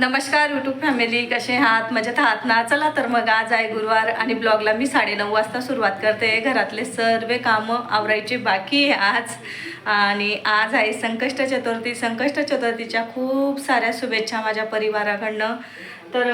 नमस्कार YouTube family कसे आहात? मजेत आहात ना? चला तर मग आज आहे गुरुवार आणि ब्लॉगला मी साडेनऊ वाजता सुरुवात करते. घरातले सर्व कामं आवरायचे बाकी आहे आज. आणि आज आहे संकष्ट चतुर्थी. संकष्ट चतुर्थीच्या खूप साऱ्या शुभेच्छा माझ्या परिवाराकडनं. तर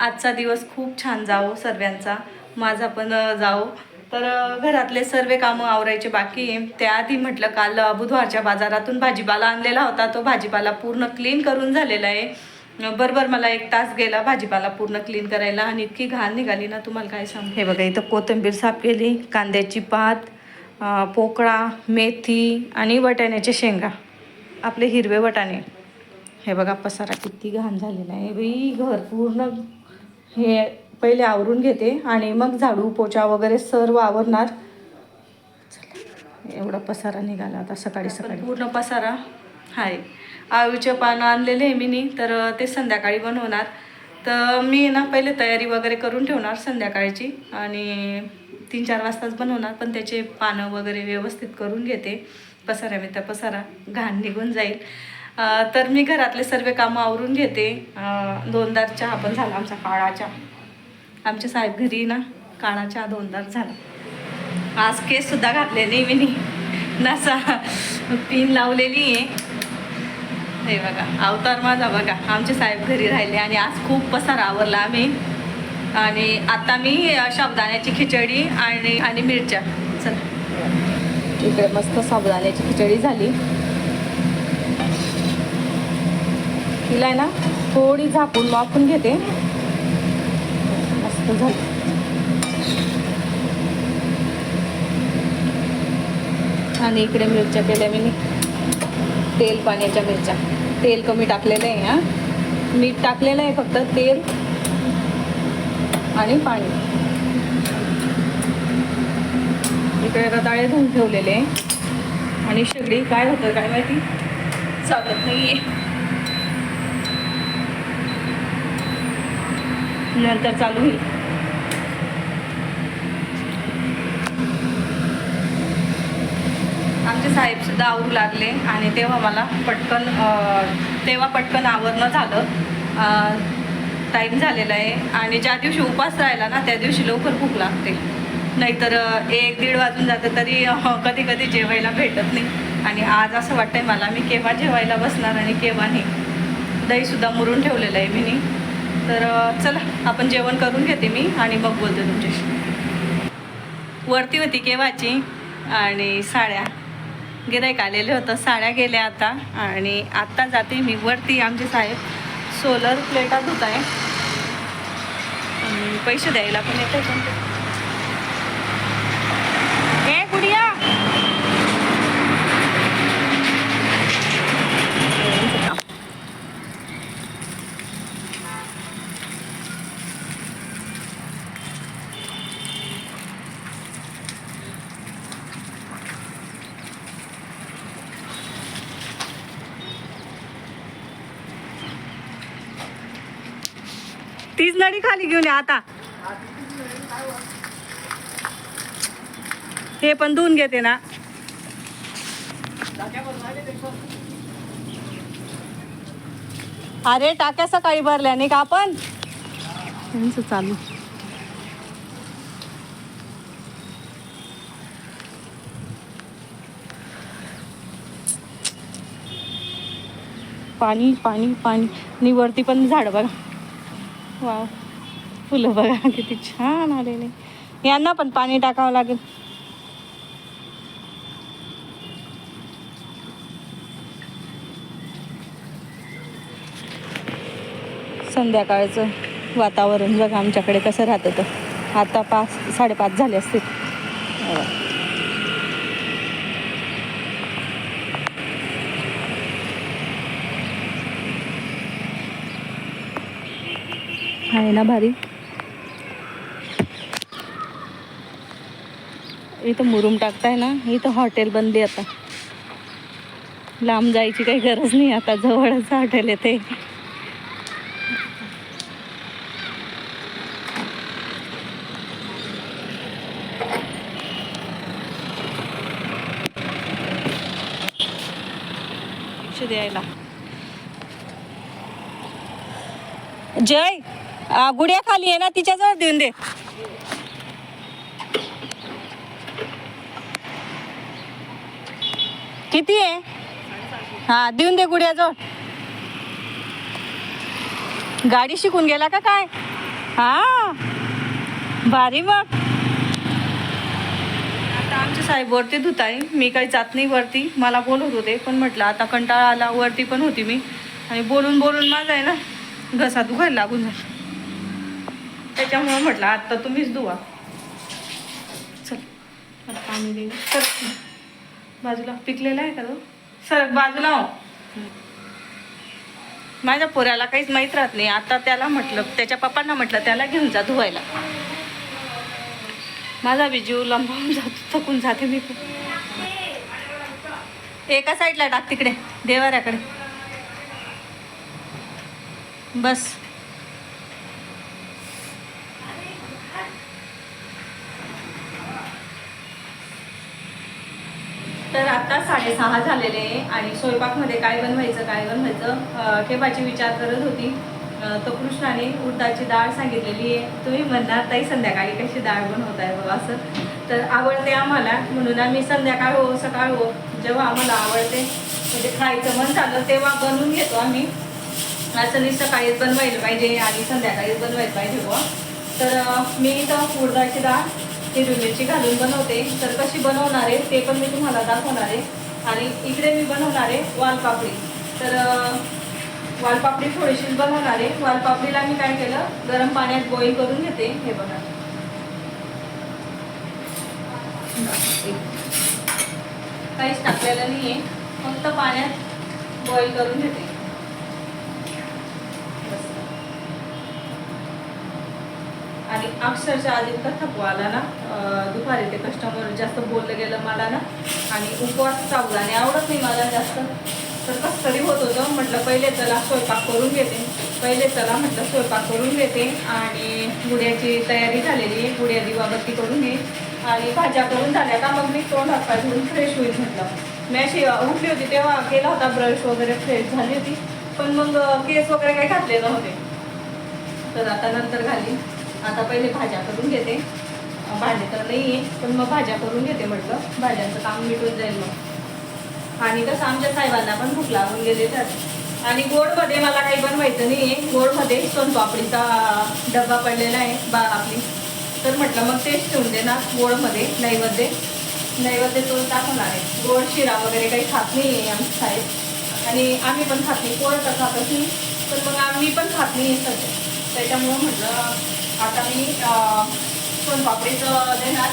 आजचा दिवस खूप छान जावो सर्वांचा. माझा पण जाओ जावो. तर घरातले सर्व कामं आवरायचे बाकी त्याआधी म्हटलं काल बुधवारच्या बाजारातून भाजीपाला आणलेला होता. तो भाजीपाला पूर्ण क्लीन करून झालेला आहे. बरोबर मला एक तास गेला भाजीपाला पूर्ण क्लीन करायला आणि इतकी घाण निघाली ना तुम्हाला काय सांगू? हे बघा इथं कोथिंबीर साफ केली कांद्याची पात पोकळा मेथी आणि वटाण्याचे शेंगा. आपले हिरवे वटाणे. हे बघा पसारा किती घाण झालेला आहे. बाई घर पूर्ण हे पहिले आवरून घेते आणि मग झाडू पोचा वगैरे सर्व आवरणार एवढा पसारा निघाला आता सकाळी सकाळी. पूर्ण पसारा हाय. आळूचे पानं आणलेले आहे मीनी तर ते संध्याकाळी बनवणार. तर मी ना पहिले तयारी वगैरे करून ठेवणार संध्याकाळची आणि तीन चार वाजताच बनवणार पण त्याचे पानं वगैरे व्यवस्थित करून घेते. पसारा मी त्या पसारा घाण निघून जाईल. तर मी घरातले सर्व कामं आवरून घेते. दोनदार चहा पण झाला आमचा काळा चहा. आमच्या साहेब घरी ना काळा चहा दोनदार झाला. आज केस सुद्धा घातले नाही मी नसा पिन लावलेली आहे. हे बघा अवतार माझा बघा आमचे साहेब घरी राहिले आणि आज खूप पसार आवरला आम्ही. आणि आता मी अ, साबुदाण्याची खिचडी आणि आणि मिरच्या. चला. इकडे मस्त साबुदाण्याची खिचडी झाली. तिला आहे ना थोडी झाकून वापून घेते. मस्त झाली. आणि इकडे मिरच्या केल्या मी. तेल पाण्याच्या मिरच्या. तेल कमी टाकलेलं आहे हा. मीठ टाकलेलं आहे फक्त तेल आणि पाणी. इकडे रताळे धुवून ठेवलेले आहे. आणि शेगडी काय होतं काय माहिती? चालत नाही नंतर चालू होईल. आमचे साहेब सुद्धा आवरू लागले आणि तेव्हा मला पटकन तेव्हा पटकन आवरणं झालं. टाईम झालेला आहे आणि ज्या दिवशी उपास राहिला ना त्या दिवशी लवकर भूक लागते. नाहीतर एक दीड वाजून जातं तरी कधी कधी जेवायला भेटत नाही. आणि आज असं वाटतंय मला मी केव्हा जेवायला बसणार आणि केव्हा नाही. दहीसुद्धा मुरून ठेवलेलं आहे मी तर चला आपण जेवण करून घेते मी आणि मग बोलते तुमच्याशी. वरती होती केव्हाची? आणि साड्या. गिरायक आलेले होतं साड्या गेल्या आता. आणि आत्ता जाते मी वरती आमचे साहेब. सोलर प्लेटा धुत आहे पैसे द्यायला पण येते आहे गुडिया! गाडी खाली घेऊन या आता. हे पण धुवून घेते ना. अरे टाक्या सकाळी भरल्या नाही का आपण? त्यांचं चालू. पाणी पाणी पाणी. आणि वरती पण झाड बघा. वाव. फुलं बघा किती छान आलेले. यांना पण पाणी टाकावं लागेल. संध्याकाळचं वातावरण बघा आमच्याकडे कसं राहतं तर. आता पाच साडेपाच झाले असतील. आहे ना भारी? इथं मुरुम टाकताय ना इथं हॉटेल बनली आता. लांब जायची काही गरज नाही आता जवळच हॉटेल येते द्यायला जय गुड्या खाली आहे ना तिच्याजवळ देऊन दे. किती आहे? हा देऊन दे गुड्याजवळ. गाडी शिकून गेला का काय? हा भारी मग. आता आमच्या साहेब वरती धुत आहे मी काही जात नाही वरती. मला बोलत होते पण म्हटलं आता कंटाळा आला वरती पण होती मी. आणि बोलून बोलून माझा आहे ना घसा दुखायला लागून झाला. त्याच्यामुळं म्हटलं आता तुम्हीच धुवा. चल पाणी देऊ बाजूला पिकलेला आहे का तो? सर बाजूला हो. माझ्या पोऱ्याला काहीच माहीत राहत नाही. आता त्याला म्हटलं त्याच्या पप्पांना म्हटलं त्याला घेऊन जा धुवायला. माझा बी जीव लंबावून जातो थकून जाते मी एका साईडला टाक तिकडे देवाऱ्याकडे. बस. तर आता साडेसहा झालेले आहे आणि स्वयंपाकमध्ये काय बनवायचं काय बनवायचं अं, केव्हाची विचार करत होती. तो तर कृष्णाने उडदाची डाळ सांगितलेली आहे. तुम्ही म्हणणार ताई संध्याकाळी कशी डाळ बनवत आहे बाबा असं. तर आवडते आम्हाला म्हणून आम्ही संध्याकाळ हो सकाळ हो जेव्हा आम्हाला आवडते म्हणजे खायचं मन झालं तेव्हा बनवून घेतो आम्ही. असं नाही सकाळीच बनवायला पाहिजे आणि संध्याकाळीच बनवायला पाहिजे बुवा. तर मी इथं उडदाची डाळ हिरवी मिरची घालून बनवते. तर कशी बनवणार आहे ते पण मी तुम्हाला दाखवणार आहे. आणि इकडे मी बनवणार आहे वालपापडी. तर वालपापडी थोडीशी बनवणार आहे. वालपापडीला मी काय केलं? गरम पाण्यात बॉईल करून घेते. हे बघा. काहीच टाकलेलं नाही आहे फक्त पाण्यात बॉईल करून घेते आणि अक्षरशः आधी थकवा आला ना दुपारी ते कस्टमर जास्त बोललं गेलं मला ना आणि उपवास चावला आणि आवडत नाही मला जास्त. तर कसं तरी होत होतं म्हटलं पहिले चला स्वयंपाक करून घेते. पहिले चला म्हटलं स्वयंपाक करून घेते आणि गुड्याची तयारी झालेली आहे गुड्या दिवाबत्ती करून घे. आणि भाज्या करून झाल्या का मग मी तोंड हात धुवून फ्रेश होईल म्हटलं. मी अशी उठली होती तेव्हा केला होता ब्रश वगैरे फ्रेश झाली होती. पण मग केस वगैरे काही घातले नव्हते. तर आता नंतर घाली. आता पहिले भाज्या करून घेते. भाजी तर नाही आहे पण मग भाज्या करून घेते म्हटलं. भाज्यांचं काम मिटून जाईल मग. आणि कसं आमच्या साहेबांना पण भूक लागून गेले तर. आणि गोडमध्ये मला काही बनवायचं नाही आहे गोडमध्ये सोनपापडीचा डब्बा पडलेला आहे बा आपली. तर म्हटलं मग तेच ठेवून दे ना गोडमध्ये नैवेद्य. नैवेद्य तो दाखवणार आहे. गोड शिरा वगैरे काही खात नाही आहे आमचे साहेब. आणि आम्ही पण खात नाही. कोण तर खातच नाही. पण मग आम्ही पण खात नाही सध्या. त्याच्यामुळं म्हटलं आता मी अं, सोनपापडीचं देणार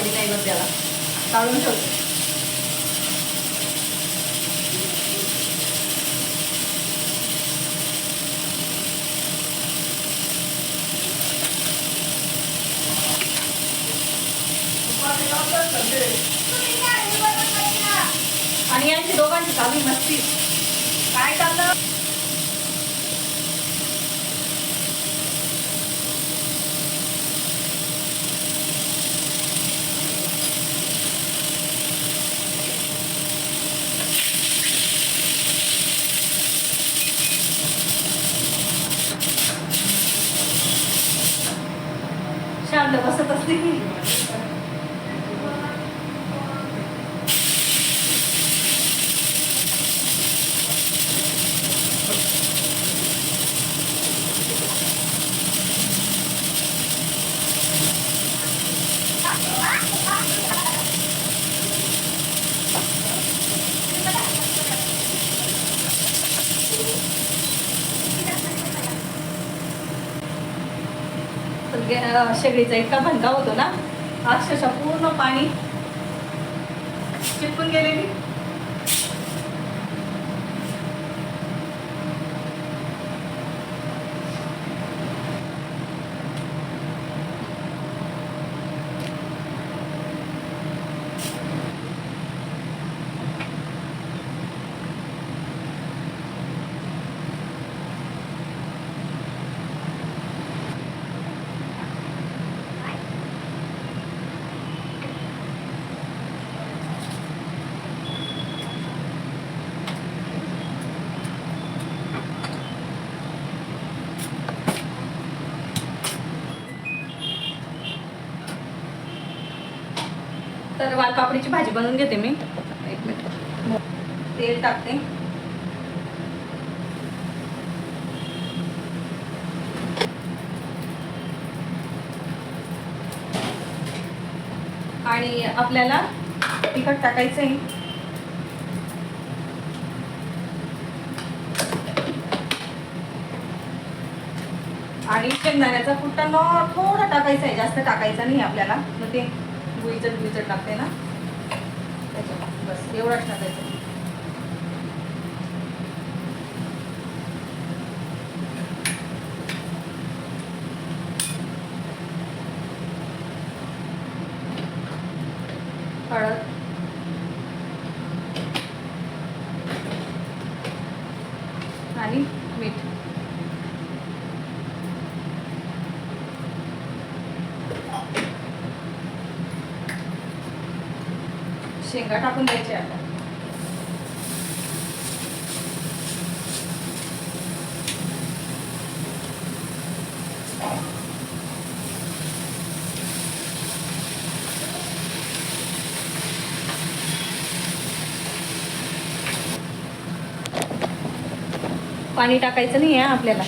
सोनपापडी नैवेद्याला काढून ठेवते. आणि यांची दोघांची चालू मस्ती. काय चाललं शांत बसत असते की तर गे- शेगडीचा इतका भंगा होतो ना. अक्षरशः पूर्ण पाणी चिपकून गेलेली. तर वालपापडीची भाजी बनवून घेते मी. एक मिनिट. तेल टाकते. आणि आपल्याला तिखट टाकायचं आहे आणि शेंगदाण्याचा कुट्टा न थोडा टाकायचा आहे जास्त टाकायचा नाही आपल्याला. मग ते गुईचट गुईचट लागते ना? त्याच्यात. बस एवढाच टाकायचं हळद. आणि मीठ. शेंगा टाकून द्यायचे आता. पाणी टाकायचं नाही आहे आपल्याला.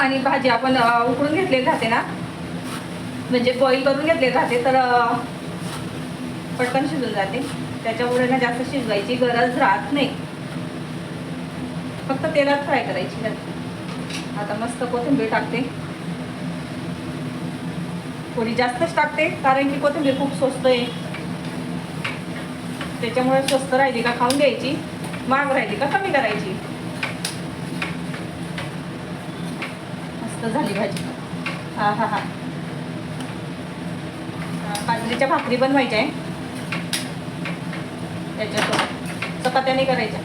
आणि भाजी आपण उकडून घेतलेली राहते ना. म्हणजे बॉईल करून घेतले राहते तर पटकन शिजून जाते. त्याच्यामुळे ना जास्त शिजवायची गरज राहत नाही. फक्त तेलात फ्राय करायची आता मस्त कोथिंबीर टाकते. थोडी जास्तच टाकते कारण की कोथिंबीर खूप स्वस्त आहे. त्याच्यामुळे स्वस्त राहिली का खाऊन घ्यायची महाग राहिली का कमी करायची. मस्त झाली भाजी. हा हा हा. बाजरीच्या भाकरी बनवायच्या आहे. त्याच्यासोबत चपात्याने करायच्या.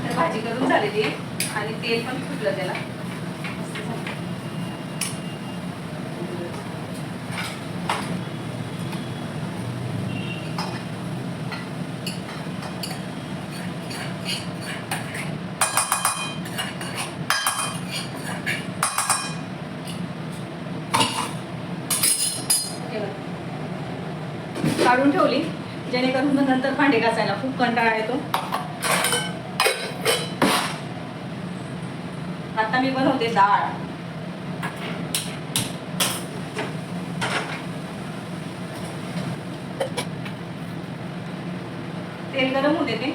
तर भाजी करून झालेली आणि तेल पण फुटलं त्याला मस्त झालं. हे बघ. काढून ठेवली जेणेकरून मग नंतर भांडे घासायला खूप कंटाळा येतो. आता मी बनवते डाळ. तेल गरम होऊ देते.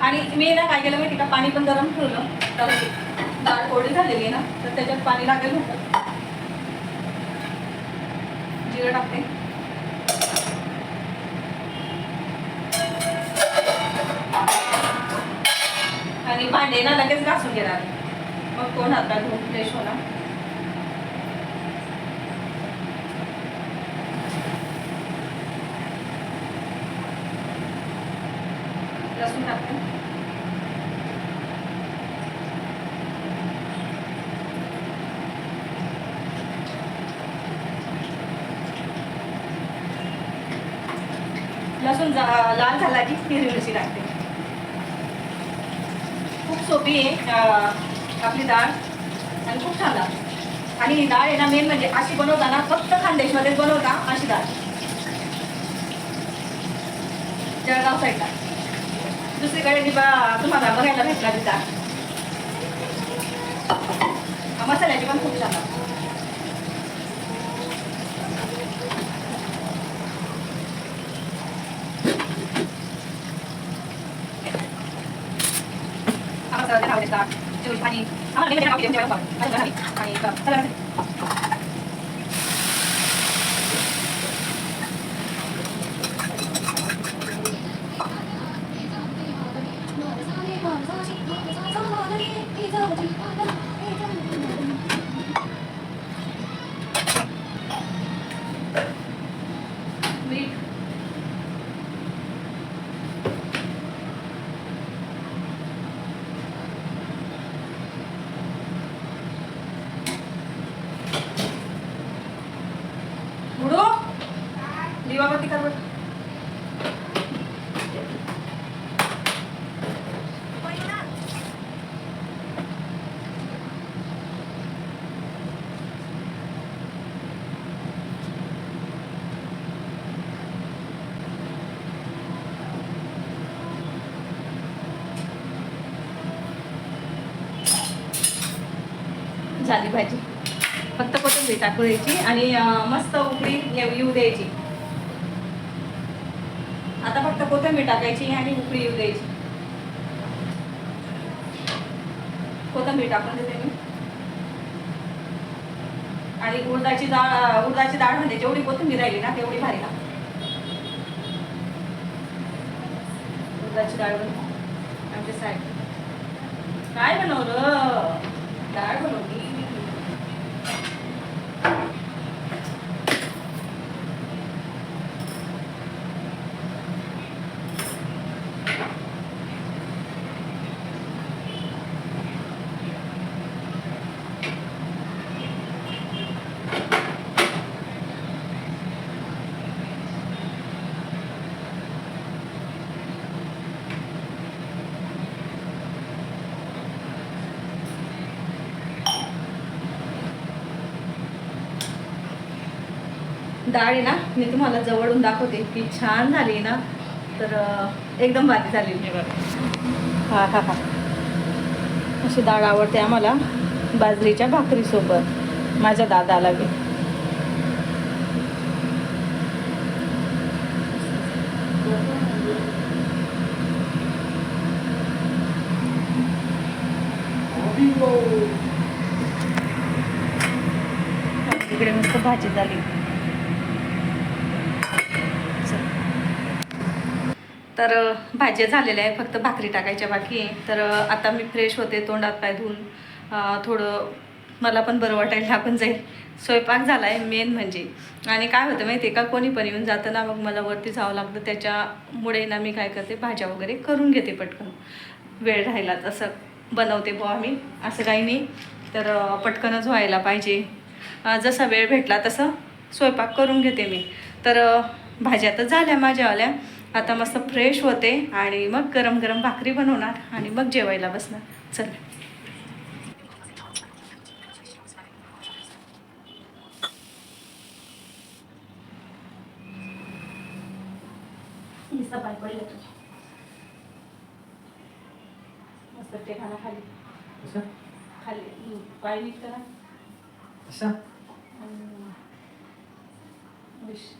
आणि मी ना काय केलं माहिती का? पाणी पण गरम ठेवलं. तर डाळ कोरडी झालेली आहे ना तर त्याच्यात पाणी लागेल होतं. जिरं टाकते. आणि भांडे ना लगेच घासून घेणार. मग कोण हातात धुवून फ्रेश होणार लसूण टाकते लसूण जा- लाल झाला की हिरवी मिरची टाकते. खूप सोपी आहे आपली डाळ. आणि खूप छान लागते. आणि ही डाळ आहे ना मेन म्हणजे अशी बनवताना फक्त खानदेशमध्येच बनवता अशी डाळ. जळगाव साईडला दुसरीकडे जी तुम्हाला बघायला भेटला ती डाळ. मसाल्याची पण खूप छान लागते. हा मसाला त्याला आवडेल डाळ जेवढी आणि दिवाबत्ती कर झाली भाजी. फक्त कोथिंबीर टाकू द्यायची आणि मस्त उकळी येऊ द्यायची. आता फक्त कोथिंबीर टाकायची आणि उकळी येऊ द्यायची. कोथिंबीर टाकून देते मी. आणि उडदाची डाळ उडदाची डाळ म्हणजे जेवढी कोथिंबीर राहिली ना तेवढी भारी ना उडदाची डाळ बनव आमच्या साहेब काय बनवलं? डाळ बनवली. डाळ आहे ना मी तुम्हाला जवळून दाखवते की छान झाली ना. तर एकदम भारी झाली. मी बघा. हा हा हा. अशी डाळ आवडते आम्हाला बाजरीच्या भाकरीसोबत. माझ्या दादाला बी. इकडे मस्त भाजी झाली. तर भाज्या झालेल्या आहे फक्त भाकरी टाकायच्या बाकी आहे. तर आता मी फ्रेश होते तोंडात पाय धुवून. थोडं मला पण बरं वाटायला लागून जाईल. स्वयंपाक झाला आहे मेन म्हणजे. आणि काय होतं माहिती आहे का? कोणी पण येऊन जातं ना मग मला वरती जावं लागतं. त्याच्यामुळे ना मी काय करते? भाज्या वगैरे करून घेते पटकन. वेळ राहिला तसं. बनवते बुवा मी असं काही नाही. तर पटकनच व्हायला पाहिजे. जसा वेळ भेटला तसं स्वयंपाक करून घेते मी. तर भाज्या तर झाल्या माझ्यावाल्या. आता मस्त फ्रेश होते आणि मग गरम गरम भाकरी बनवणार आणि मग जेवायला बसणार. चल. मस्त टेकाना खाली. असं? खाली. पाय नीट करा. विश.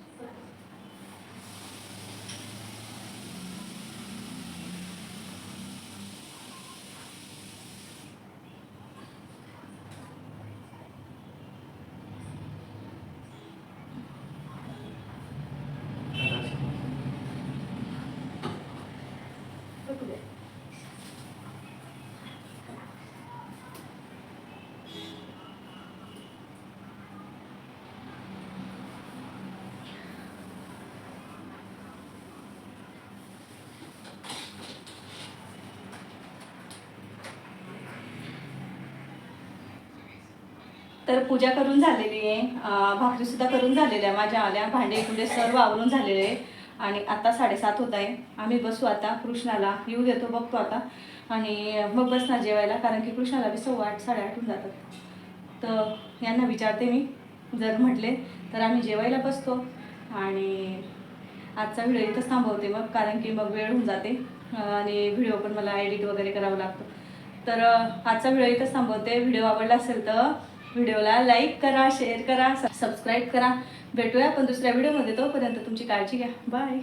बघू दे. तर पूजा करून झालेली आहे. भाकरीसुद्धा करून झालेल्या आहे माझ्या आल्या. भांडे कुंडे सर्व आवरून झालेले आहे आणि आता साडेसात होत आहे. आम्ही बसू आता कृष्णाला. येऊ देतो बघतो आता. आणि मग बसणार जेवायला कारण की कृष्णाला बी सव्वा आठ साडेआठ होऊन जातात. तर यांना विचारते मी. जर म्हटले तर आम्ही जेवायला बसतो. आणि आजचा व्हिडिओ इथंच थांबवते मग कारण की मग वेळ होऊन जाते. आणि व्हिडिओ पण मला एडिट वगैरे करावं लागतो. तर आजचा व्हिडिओ इथंच थांबवते. व्हिडिओ आवडला असेल तर व्हिडिओला लाईक करा शेअर करा सबस्क्राईब करा. भेटूया पण दुसऱ्या व्हिडिओमध्ये. तोपर्यंत तुमची काळजी घ्या. बाय.